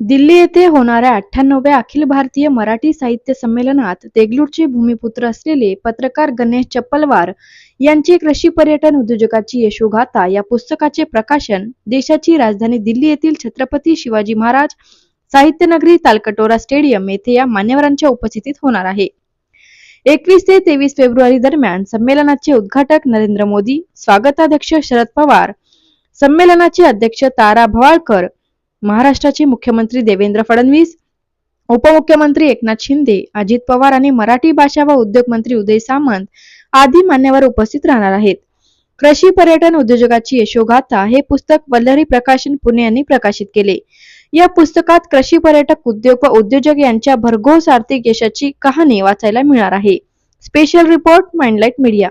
दिल्ली येथे होणाऱ्या अठ्ठ्याण्णव्या अखिल भारतीय मराठी साहित्य संमेलनात देगलूरचे भूमिपुत्र असलेले पत्रकार गणेश चप्पलवार यांची कृषी पर्यटन उद्योजकाची यशोगाथा या पुस्तकाचे प्रकाशन देशाची राजधानी दिल्ली येथील छत्रपती शिवाजी महाराज साहित्यनगरी तालकटोरा स्टेडियम येथे या मान्यवरांच्या उपस्थितीत होणार आहे. एकवीस ते तेवीस फेब्रुवारी दरम्यान संमेलनाचे उद्घाटक नरेंद्र मोदी स्वागताध्यक्ष शरद पवार संमेलनाचे अध्यक्ष तारा भवाळकर महाराष्ट्राचे मुख्यमंत्री देवेंद्र फडणवीस उपमुख्यमंत्री एकनाथ शिंदे अजित पवार आणि मराठी भाषा व उद्योग मंत्री उदय सामंत आदी मान्यवर उपस्थित राहणार आहेत. कृषी पर्यटन उद्योजकाची यशोगाथा हे पुस्तक वल्लरी प्रकाशन पुणे यांनी प्रकाशित केले. या पुस्तकात कृषी पर्यटक उद्योग व उद्योजक यांच्या भरघोस आर्थिक यशाची कहाणी वाचायला मिळणार आहे. Special report माइंडलाइट media